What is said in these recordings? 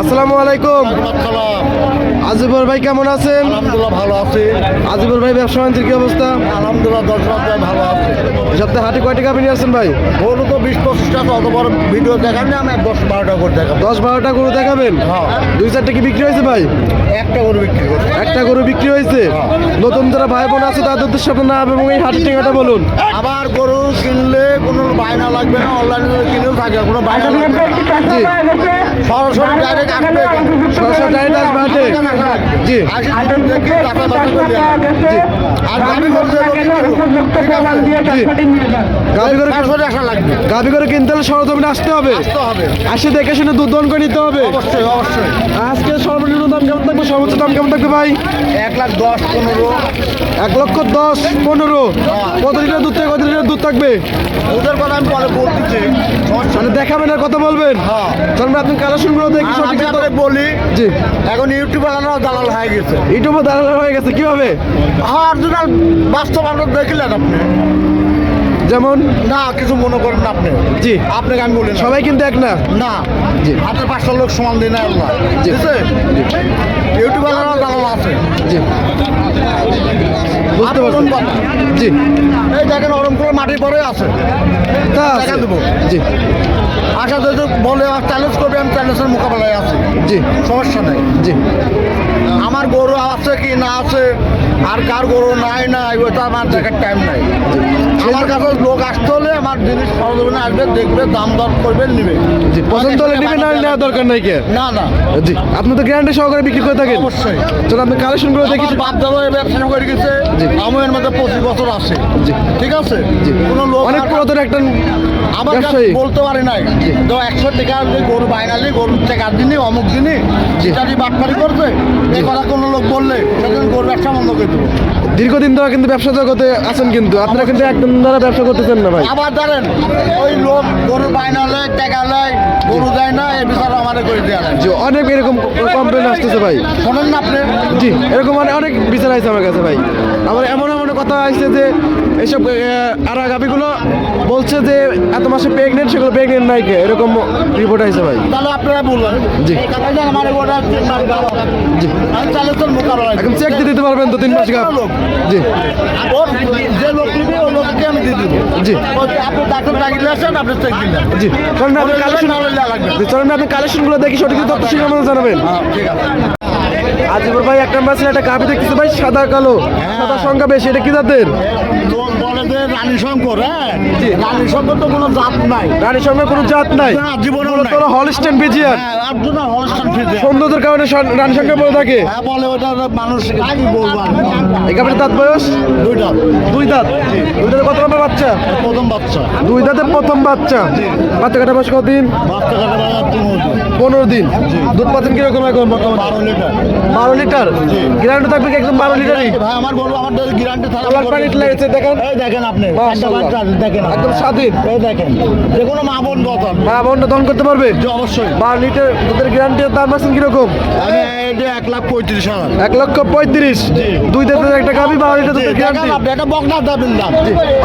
আসসালামু আলাইকুম। আজিবর ভাই কেমন আছেন? আলহামদুলিল্লাহ ভালো আছি। আজিবর ভাই ব্যবসা বাণিজ্যের কি অবস্থা? আলহামদুলিল্লাহ দশ ভাই ভালো আছে। সপ্তাহে হাটে কয়টি গাভী নিয়ে আসছেন ভাই? গরু তো বিশ পঁচিশটা অত বড় ভিডিও দেখান না আমি দশ বারোটা করে দেখাবো। দশ বারোটা গরু দেখাবেন? হ্যাঁ। দুই চারটে কি বিক্রি হয়েছে ভাই? একটা গরু বিক্রি করছি। একটা গরু বিক্রি হয়েছে? নতুন যারা ভাই বোন আছে তাদের উদ্দেশ্যে আপনার নাম এবং এই হাটের ঠিকানাটা বলুন। আবার গরু কিনলে কোনো বায়না লাগবে না অনলাইনে কিনেও থাকে কোনো বায়না লাগবে সরাসরি ডাইরেক্ট আসবে। সরাসরি direct আসবে হাটে। জি। করে দিয়ে আসবে। আর গাড়ি করতে গাভী করে আসা লাগবে। গাভী করে কিনতে হলে সরজমিনে আসতে হবে। আসতে হবে। আসে দেখে শুনে দুধ করে নিতে হবে। অবশ্যই অবশ্যই। আজকে সর্বনিম্ন দাম কেমন থাকবে? সর্বোচ্চ দাম কেমন থাকবে ভাই? এক লাখ দশ পনেরো। এক লক্ষ দশ পনেরো। কত লিটার দুধ থেকে কত লিটার দুধ থাকবে? ওদের কথা আমি পরে বলতেছি মানে দেখাবেন আর কথা বলবেন। হ্যাঁ। আপনি কালেকশন দেখি আর সঠিক বলি জি। এখন ইউটিউব বানানো দালাল হয়ে গেছে। ইউটিউবে দাঁড়ানো হয়ে গেছে কীভাবে? হ্যাঁ অরিজিনাল বাস্তব আপনার দেখলেন আপনি। যেমন? না কিছু মনে করেন না আপনি। জি। আপনাকে আমি বলি সবাই কিন্তু এক না? না। জি। হাতে পাঁচটা লোক সমান দিন না আল্লাহ। জি। ঠিক আছে? দালাল আছে। জি। বুঝতে পারছি। জি। এই দেখেন ওরম করে মাটির পরে আছে। তা দেবো। জি। আশা যদি বলে চ্যালেঞ্জ করবে আমি চ্যালেঞ্জের মোকাবেলায় আছি। জি। সমস্যা নেই। জি। আমার গরু আছে কি না আছে আর কার গরু নাই নাই ওটা আমার দেখার টাইম নাই। আমার কাছে লোক আসতে হলে আমার জিনিস সরজমিনে আসবে দেখবে দাম দর করবে নিবে। জি পছন্দ হলে নিবে না নেওয়ার দরকার নাই কে? না না। জি আপনি তো গ্যারান্টি সহকারে বিক্রি করে থাকেন। অবশ্যই। চলুন আপনি কালেকশনগুলো দেখি বাপ দাদা এই ব্যবসা করে গেছে। এর মধ্যে পঁচিশ বছর আছে। জি। ঠিক আছে? জি। কোনো লোক অনেক পুরাতন একটা আমার কাছে বলতে পারি নাই। তো একশো টাকা দিয়ে গরু বাইনালি গরু টাকা দিনি অমুক দিনই জি। ইত্যাদি বাটপারি করছে। এই কথা কোনো লোক বললে সেদিন গরু ব্যবসা বন্ধ করে দেবো। দীর্ঘদিন ধরে কিন্তু ব্যবসা জগতে আছেন কিন্তু আপনারা কিন্তু একদম দ্বারা ব্যবসা করতেছেন না ভাই। আবার জানেন ওই লোক গরু বাইনা লয় টাকা লয় গরু দেয় না এ বিচার আমাদের করে দেওয়া জি অনেক এরকম কমপ্লেন আসতেছে ভাই। শোনেন না আপনি। জি এরকম অনেক বিচার আছে আমার কাছে ভাই। আমার এমন এমন কথা আসছে যে এইসব আর গাভিগুলো বলছে যে এত মাসে প্রেগনেন্ট সেগুলো প্রেগনেন্ট নাই কে এরকম রিপোর্ট আসছে ভাই। তাহলে আপনারা বলবেন জি। জি। এখন চেক দিয়ে দিতে পারবেন তো তিন মাস গাভ। জি। যে লোক নিবে ওই লোককে আমি দিয়ে দিব। জি। আপনি ডাক্তার ডাকিলে আসেন আপনি চেক দিলেন জি। চলেন না আপনি কালেকশন চলেন আপনি কালেকশনগুলো দেখি সঠিক তথ্য শিখে আমাদের জানাবেন। হ্যাঁ ঠিক আছে। আজিবর ভাই একটা নাম্বার একটা গাভি দেখতেছি? ভাই, সাদা, কালো, সাদা সংখ্যা বেশি, এটা কি তাদের রানী শঙ্কর হ্যাঁ? রানী শঙ্কর তো কোনো জাত নাই। রানীর সঙ্গে কোনো জাত নাই। না, জীবনেও হলস্টেন বিজিয়ার আপনি না হলস্টান ফিজে সৌন্দর্যের কারণে রানীর সঙ্গে বলে থাকে। বলে ওটা মানুষ কি বলব? এই গাভির দাঁত বয়স? দুইটা দুই দাঁত। দুই দাঁতে কত নম্বর বাচ্চা? প্রথম বাচ্চা। দুই দাঁতের প্রথম বাচ্চা। বাচ্চা কাটা বয়স কতদিন? বাচ্চা কাটা পনেরো দিন। দুধ পাচ্ছেন কীরকম এখন বারো লিটার। বারো লিটার? গ্যারান্টি থাকবে কি একদম বারো লিটারই? ভাই আমার বলব আমার গ্যারান্টি লেগেছে দেখেন। দেখেন আপনি। দেখেন। একদম স্বাধীন। এই দেখেন। যে কোনো মা বোন কথা মা বোনটা দহন করতে পারবে? যে অবশ্যই। বারো লিটার দুধের গ্যারান্টি দাম আছেন কীরকম? এক লাখ পঁয়ত্রিশ হাজার। এক লক্ষ পঁয়ত্রিশ? দুই দাঁতের একটা গাভি বারো লিটার দুধের গ্যারান্টি এটা বকনা দেবেন দাম।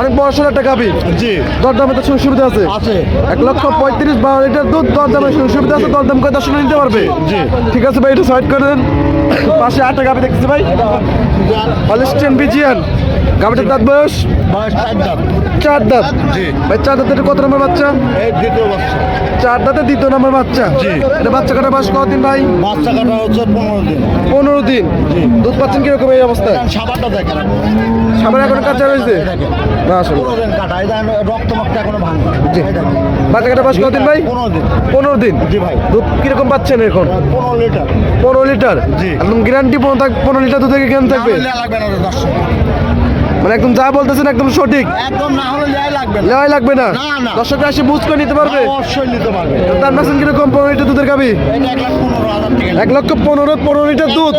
অনেক বড় সড়ো একটা গাভি। জি। দরদামে তো সুবিধা আছে। আছে। এক লক্ষ পঁয়ত্রিশ বারো লিটার দুধ দরদামে সুবিধা আছে দরদাম করে দর্শন নিতে পারবে। জি। ঠিক আছে ভাই এটা সাইড করে দেন। পাশে আটটা গাভি দেখতেছি ভাই। হলিস্টেন বিজিয়ান গাভিটার দাঁত বয়স? চার দাঁত। জি। ভাই চার দাঁতের কত নম্বর বাচ্চা? চার দাঁতে দ্বিতীয় নম্বর বাচ্চা। এটা বাচ্চা কাটা বয়স কতদিন ভাই? বাচ্চা কাটা হচ্ছে পনেরো দিন। পনেরো দিন। দুধ পাচ্ছেন কীরকম এই অবস্থায়? দেখেন সামনে এখন কাঁচা রয়েছে? না আসলে রক্ত মক্ত এখনও ভাঙে। বাচ্চা কাটা বয়স কতদিন ভাই? পনেরো দিন। জি ভাই। দুধ কীরকম পাচ্ছেন এখন? পনেরো লিটার। পনেরো লিটার? জি। একদম গ্যারান্টি পনেরো লিটার দুধ থেকে কেন থাকবে লাগবে না মানে একদম যা বলতেছেন একদম সঠিক। একদম না হলে লাগবে না। লাগবে না? না, না। দর্শকরা এসে বুঝ করে নিতে পারবে? অবশ্যই নিতে পারবে। কীরকম পনেরো লিটার দুধের গাবি এক লক্ষ পনেরো পনেরো লিটার দুধ।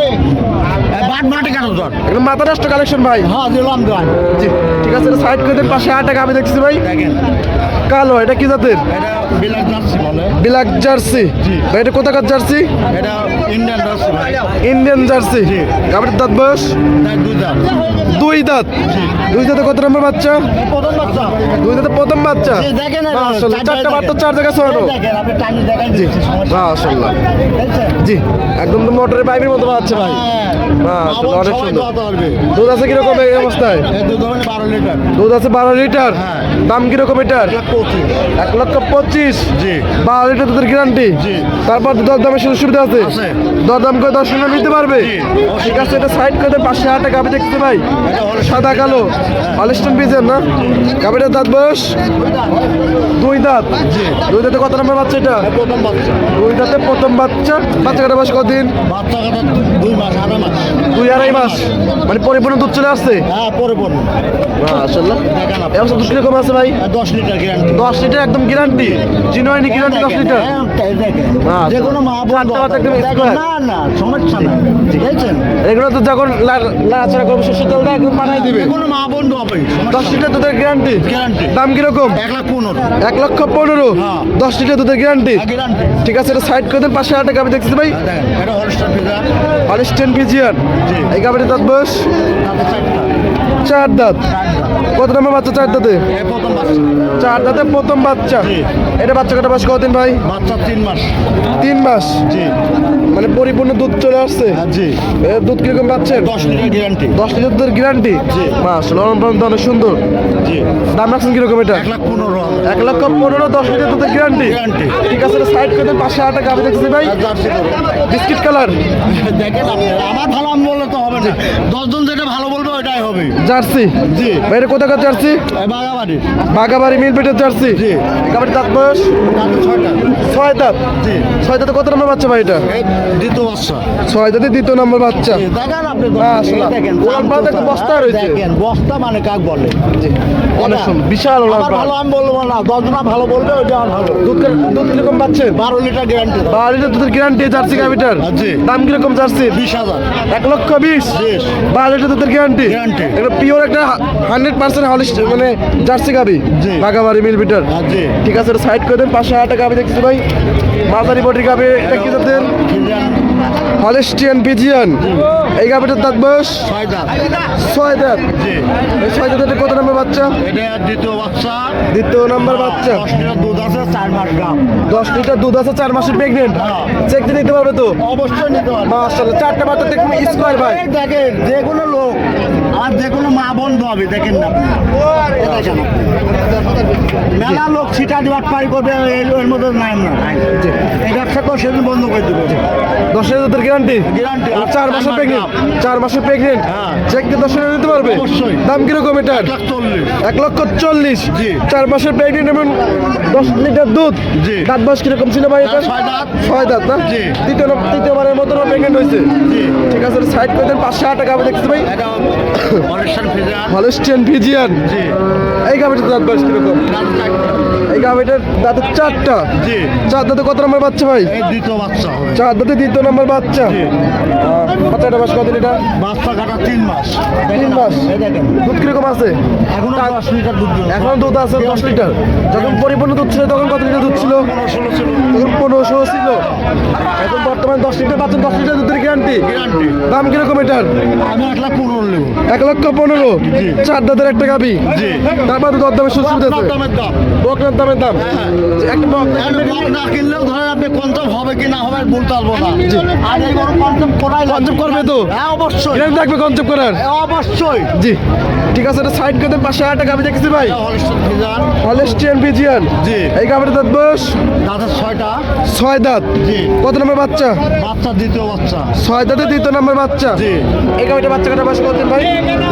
মাথা নষ্ট কালেকশন ভাই। হ্যাঁ দিলাম জি ঠিক আছে সাইড করে দেন পাশে আট টাকা আমি দেখছি ভাই কালো এটা কি জাতের? জার্সি বলে। Black Jersey? ভাই এটা কোথাকার জার্সি? এটা ইন্ডিয়ান জার্সি ভাই। Indian Jersey? গাভীর দাঁত বয়স? দুই দাঁত। দুই দাঁতে? কত নম্বর বাচ্চা? প্রথম বাচ্চা। দুই দাঁতে প্রথম বাচ্চা? চারটা চার জায়গায় ছড়ানো জি দেখছেন? জি একদম তো মোটরের পাইপের মতো পাচ্ছে ভাই। হ্যাঁ। অনেক সুন্দর। দুধ আছে কীরকম এই অবস্থায়? দুধ হবে বারো লিটার। দুধ আছে বারো লিটার। হ্যাঁ। দাম কীরকম এটার? এক লাখ পঁচিশ। এক লক্ষ পঁচিশ। জি। বারো লিটার দুধের গ্যারান্টি তারপর দর দামের সুযোগ সুবিধা আছে। আছে। দর দাম করে দশ টাকা নিতে পারবে। ঠিক আছে এটা সাইড করে পাঁচশো হাজার টাকা আমি দেখতে ভাই। এটা হলো সাদা কালো। অলিস্টন পিজেন না? গাভিটার দাঁত বয়স? দুই দাঁত। দুই দাঁতে কত নম্বর বাচ্চা এটা? দুই দাঁতে প্রথম বাচ্চা। বাচ্চা কাটা বয়স কদিন? দুই আড়াই মাস। মানে পরিপূর্ণ দুধ চলে আসছে? হ্যাঁ। এই অবস্থা দুধ কীরকম আছে ভাই? দশ লিটার গ্যারান্টি দশ লিটার একদম গ্যারান্টি গ্যারান্টি লিটার? আচ্ছা। যে কোনো মা বোন। না না সমস্যা না এগুলো তো যখন লাড়াচাড়া করবে শস্য তেলটা একদম পাঠাই দিবে। কোনো মা বোন দশ লিটার দুধের গ্যারান্টি Guarantee। দাম কীরকম? এক লাখ পনেরো। এক লক্ষ পনেরো? হ্যাঁ। দশ লিটার দুধের গ্যারান্টি গ্যারান্টি ঠিক আছে এটা সাইড করে দেন পাঁচশো হাজার টাকা আমি দেখছি ভাই। দেখেন এটা অলিস্টেন পিজিয়ান এই গাড়ির দাঁত বয়স? চার দাঁত। কত নম্বর বাচ্চা চার দাঁতে? চার দাঁতে প্রথম বাচ্চা। এটা বাচ্চা কাটা বয়স? কতদিন ভাই? বাচ্চা তিন মাস। তিন মাস? মানে পরিপূর্ণ দুধ চলে আসছে? হ্যাঁ, দুধ কীরকম পাচ্ছেন? দশ লিটার গ্যারান্টি দশ লিটার দুধের গ্যারান্টি জি। মাস পর্যন্ত অনেক সুন্দর। জি। দাম রাখছেন কীরকম এটা? এক লাখ পনেরো এক লক্ষ পনেরো দশ লিটার দুধের গ্যারান্টি। ঠিক আছে সাইড করে হাজার টাকা আমি দেখছি ভাই। বিস্কিট কালার দেখেন আমার ভালো আমি বললে তো হবে না। দশজন যেটা ভালো বলবে ওইটাই হবে। জার্সি? জি। বাইরে কোথাকার জার্সি? বাগাবাড়ি বাগাবাড়ি মিলপেটের জার্সি? জি। কাবাডি দাঁত বয়স? ছয় দাঁত? জি। ছয় দাঁতে কত নম্বর বাচ্চা ভাই এটা? দ্বিতীয় বাচ্চা। ছয় দাঁতে দ্বিতীয় নম্বর বাচ্চা। জি, দেখেন আপনি দেখেন বস্তা রয়েছে। দেখেন বস্তা মানে কাক বলে। অনেক সুন্দর বিশাল। ভালো আমি বলব না দশজনা ভালো বলবে ওইটা ভালো। দুধ দুধ কীরকম পাচ্ছেন বারো লিটার গ্যারান্টি বারো লিটার দুধের গ্যারান্টি জার্সি গাভিটার। দাম কীরকম জার্সি? বিশ হাজার। এক লক্ষ বিশ। বারো লিটার দুধের গ্যারান্টি। এটা পিওর একটা হান্ড্রেড পার্সেন্ট হলিস্ট মানে জার্সি গাবি। জি। বাগাবাড়ি মিল বিটার ঠিক আছে সাইড করে দেন পাঁচশো হাজার টাকা আমি দেখছি ভাই। মাঝারি বটির গাবি এটা কি জাতের হলিস্টিয়ান পিজিয়ান এই গাবিটার দাঁত বয়স? ছয় দাঁত। ছয় দাঁত? এই ছয় দাঁতের কত নম্বর বাচ্চা? দ্বিতীয় বাচ্চা। দ্বিতীয় নম্বর বাচ্চা। দশ লিটার দুধ আছে চার মাস দশ লিটার দুধ আছে চার মাসের প্রেগনেন্ট হ্যাঁ। চেক দিয়ে দিতে পারবে তো? অবশ্যই নিতে পারবে। মাশাআল্লাহ চারটা বাচ্চা দেখুন স্কোয়ার ভাই। দেখেন যে কোনো লোক আর যে কোনো মা বন্ধু হবে দেখেন না। মেলা লোক ছিটা দিবার পারি করবে এর- মধ্যে নাই না। এই ব্যবসা করে সেদিন বন্ধ করে দেবো। দশ হাজার দুধের গ্যারান্টি Guarantee, আর চার মাসের মাস প্রেগনেন্ট চার মাসের প্রেগনেন্ট। চেক দিয়ে দশ হাজার দিতে পারবে? দাম কীরকম এটার? এক লক্ষ চল্লিশ। চার মাসের প্রেগনেন্ট এবং দশ লিটার দুধ। দাঁত বয়স কীরকম ছিল ভাই এটা ছয় দাঁত। না। দ্বিতীয় তৃতীয়বারের মতো প্রেগনেন্ট হয়েছে? ঠিক আছে সাইড করে দেন পাঁচশো টাকা আমি ভাই। এটা অরিশান ফিজিয়ান এই গাভিটার দাঁত বয়স কীরকম? এই গাভিটার দাঁতের চারটা? চার দাঁতে কত নম্বর বাচ্চা ভাই? দ্বিতীয় বাচ্চা চার দাঁতে দ্বিতীয় নম্বর বাচ্চা। বাচ্চাটা বয়স কদিন এটা বাচ্চা কাটা তিন মাস। তিন মাস। দুধ কীরকম আছে? এখনও দশ লিটার দুধ এখন দুধ আছে দশ লিটার? যখন পরিপূর্ণ দুধ ছিল তখন কত লিটার দুধ ছিল? পনেরো ষোলো ছিল। তখন পনেরো ষোলো ছিল। এখন বর্তমানে দশ লিটার পাচ্ছেন দশ লিটার দুধের গ্যারান্টি গ্যারান্টি দাম কীরকম এটার? আমি এক লাখ পনেরো নেব। এক লক্ষ পনেরো? চার দাঁতের একটা গাবি। তারপর তো দরদামের সুযোগ আছে দামের বকনার দামের দাম? হ্যাঁ। একটা বক না কিনলেও ধরেন আপনি কনসাম হবে কি না হবে বলতে পারব না। আর এই করাই। করবে তো? হ্যাঁ অবশ্যই। গ্যারান্টি থাকবে কনসেপ্ট করার? হ্যাঁ, অবশ্যই। জি। ঠিক আছে এটা সাইড করে পাঁচশো হাজার টাকা আমি ভাই। হলেস্টিয়ান পিজিয়ান জি। এই গাবিটার দাঁত বয়স? দাঁতের ছয়টা। ছয় দাঁত। জি। কত নম্বর বাচ্চা? বাচ্চা দ্বিতীয় বাচ্চা। ছয় দাঁতে দ্বিতীয় নম্বর বাচ্চা? জি। এই গাবিটা বাচ্চা কাটা বয়স কতদিন ভাই?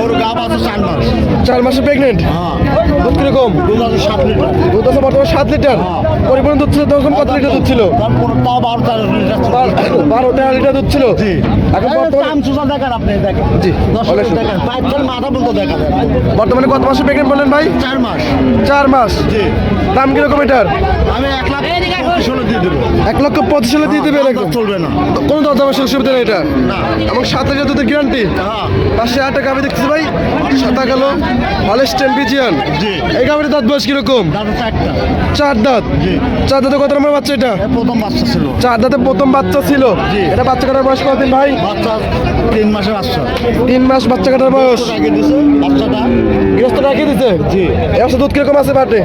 গরু গা বাচ্চা চার মাস। চার মাসে প্রেগনেন্ট হ্যাঁ। দুধ কীরকম? দুধ আছে সাত লিটার। দুধ আছে বর্তমানে সাত লিটার? হ্যাঁ। পরিপূর্ণ দুধ ছিল তখন কত লিটার দুধ ছিল? বারো তেরো লিটার দুধ ছিল? জি। বর্তমানে দেখা বর্তমানে কত মাসে প্রেগনেন্ট বললেন ভাই? চার মাস। চার মাস। জি। দাম কীরকম এটার? আমি এক লাখ দিয়ে দেবো। এক লক্ষ পঁচিশ হলে দিয়ে দেবে চলবে না। কোনো দরদামের সুবিধা নেই এটা? না। এবং সাত হাজার দুধের গ্যারান্টি হ্যাঁ। পাঁচশো হাজার টাকা আমি দেখছি ভাই। সাদা কালো হলেস্টেন পিজিয়ান এই গাভীর দাঁত বয়স কীরকম? চার দাঁত? চার দাঁতে কত নম্বর বাচ্চা এটা? প্রথম বাচ্চা ছিল। চার দাঁতে প্রথম বাচ্চা ছিল। এটা বাচ্চা কাটার বয়স কতদিন ভাই? বাচ্চা তিন মাসে বাচ্চা। তিন মাস বাচ্চা কাটার বয়স। বাচ্চাটা। গৃহস্থ রাখিয়ে জি। একশো দুধ কীরকম আছে বাটে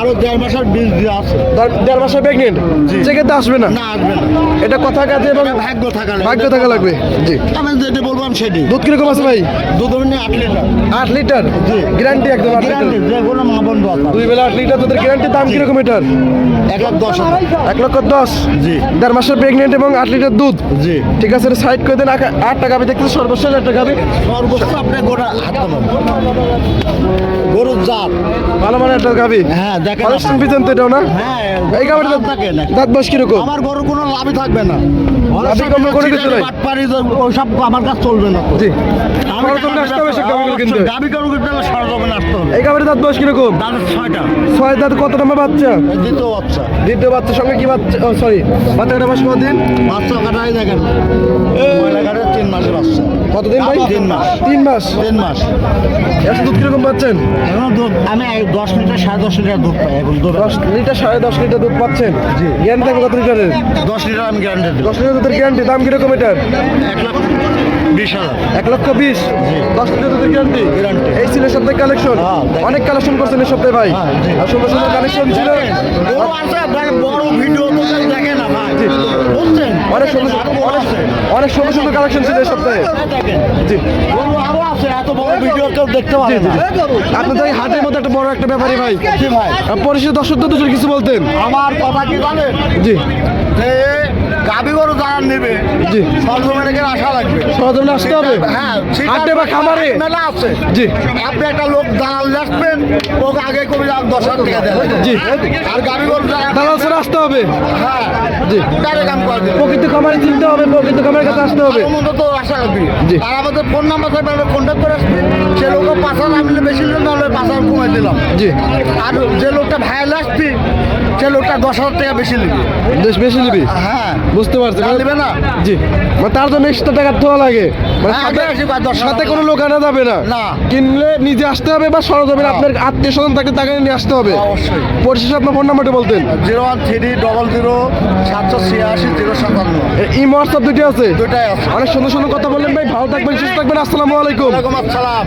আরও দেড় মাসের বীজ দিয়ে আছে। দেড়- দেড় মাসে প্রেগনেন্ট আসবে না? না আসবে না। এটা কথা কাজে এবং ভাগ্য থাকা। ভাগ্য থাকা লাগবে। জি। আমি যেটা বলব আমি সেটি দুধ কীরকম আছে ভাই? দুধ আট লিটার। আট লিটার? জি। গ্যারান্টি একদম আট লিটার। গ্যারান্টি যে কোনো মা বন্ধু আছে। দুই বেলা আট লিটার দুধের গ্যারান্টি দাম কীরকম এটার? এক লাখ দশ এক লক্ষ দশ? জি। দেড় মাসের প্রেগনেন্ট এবং আট লিটার দুধ? জি। ঠিক আছে সাইড করে দেন আকা- আটটা গাবি দেখতে সর্বশেষ একটা গাবি সর্বোচ্চ আপনি গোটা হাত গরুর জাত। ভালো মানে একটা গাবি হ্যাঁ দেখেন পিছন তো এটাও না? হ্যাঁ এই দাম থাকে না। দাঁত বয়স কীরকম? আমার গরুর কোনো লাভই থাকবে না। লাভই কম করে কিছু নাই। বাটপারি ওইসব আমার কাছে চলবে না। জি। হবে সব কিনতে। গাবি গরু কিনতে হলে সরজমিনে আসতে হবে। এই গাবির দাঁত বয়স কীরকম? তাদের ছয়টা। ছয় দাঁত কত নম্বর বাচ্চা? দ্বিতীয় বাচ্চা। দ্বিতীয় বাচ্চার সঙ্গে কি বাচ্চা সরি বয়স কতদিন বাচ্চা কাটাই দেখেন। ময়লা তিন মাসের বাচ্চা। কতদিন ভাই? তিন মাস। তিন মাস? তিন মাস। একশো দুধ কীরকম পাচ্ছেন? এখন দুধ আমি দশ লিটার সাড়ে দশ লিটার দুধ পাই এখন দশ লিটার সাড়ে দশ লিটার দুধ পাচ্ছেন? জি। গ্যারান্টি থাকবে কত লিটারের? দশ লিটার আমি গ্যারান্টি দশ লিটার দুধের গ্যারান্টি দাম কীরকম এটার? এক লাখ বিশ হাজার। এক লক্ষ বিশ? দশ লিটার দুধের গ্যারান্টি Guarantee। এই ছিল সপ্তাহে কালেকশন হ্যাঁ, অনেক কালেকশন করছেন এই সপ্তাহে ভাই। হ্যাঁ, আর সুন্দর সুন্দর কালেকশন ছিল। সুন্দর অনেক সুন্দর সুন্দর কালেকশন ছিল এই সপ্তাহে। জি। গরু আরও আছে এত বড় ভিডিও কেউ দেখতে পারে না। জি। আপনাদের এই হাটের মধ্যে একটা বড় একটা ব্যাপারই ভাই। দর্শকদের দুজন কিছু বলতেন। আমার কথা কি জানেন? জি। গাবি গরু যারা নেবে। জি। সরজমিনে আশা লাগবে সরজমিনে আসতে হবে? হ্যাঁ হাটে বা খামারে? মেলা আছে। জি। আপনি একটা লোক দালাল আসবেন ওকে আগে কবি দশ হাজার টাকা দেবেন জি। আর গাবি গরু দালাল স্যার আসতে হবে? হ্যাঁ জি। ডাইরেক্ট কাম করে দেবেন প্রকৃত খামারে চিনতে হবে প্রকৃত খামারের কাছে আসতে হবে। ভালো তো আশা রাখবি। জি। আর আমাদের ফোন নাম্বার থাকবে আমরা কন্ট্যাক্ট করে আসবি সে লোক পাঁচ হাজার আমি বেশি নিলাম নাহলে পাঁচ হাজার কমাই দিলাম। জি। আর যে লোকটা ভাইয়াল আসবি সে লোকটা দশ হাজার টাকা বেশি নিবি। বেশ বেশি নিবি? হ্যাঁ। বুঝতে পারছি। নেবে না? জি। মানে তার জন্য এক্সট্রা টাকা দেওয়া লাগে। মানে হ্যাঁ, সাথে- বেশি বা দশ হাজার সাথে কোনো লোক আনা যাবে না। না। কিনলে নিজে আসতে হবে বা সরজমিনে হ্যাঁ। আপনার আত্মীয় স্বজন তাকে নিয়ে আসতে হবে। অবশ্যই। পরিশেষে আপনার ফোন নাম্বারটা বলতেন। Zero one three double zero সাতশো ছিয়াশি জিরো সাতান্ন। এই হোয়াটসঅ্যাপ দুটি আছে? দুটাই আছে। অনেক সুন্দর সুন্দর কথা বললেন ভাই। ভালো থাকবেন সুস্থ থাকবেন। আসসালামু আলাইকুম। আসসালাম।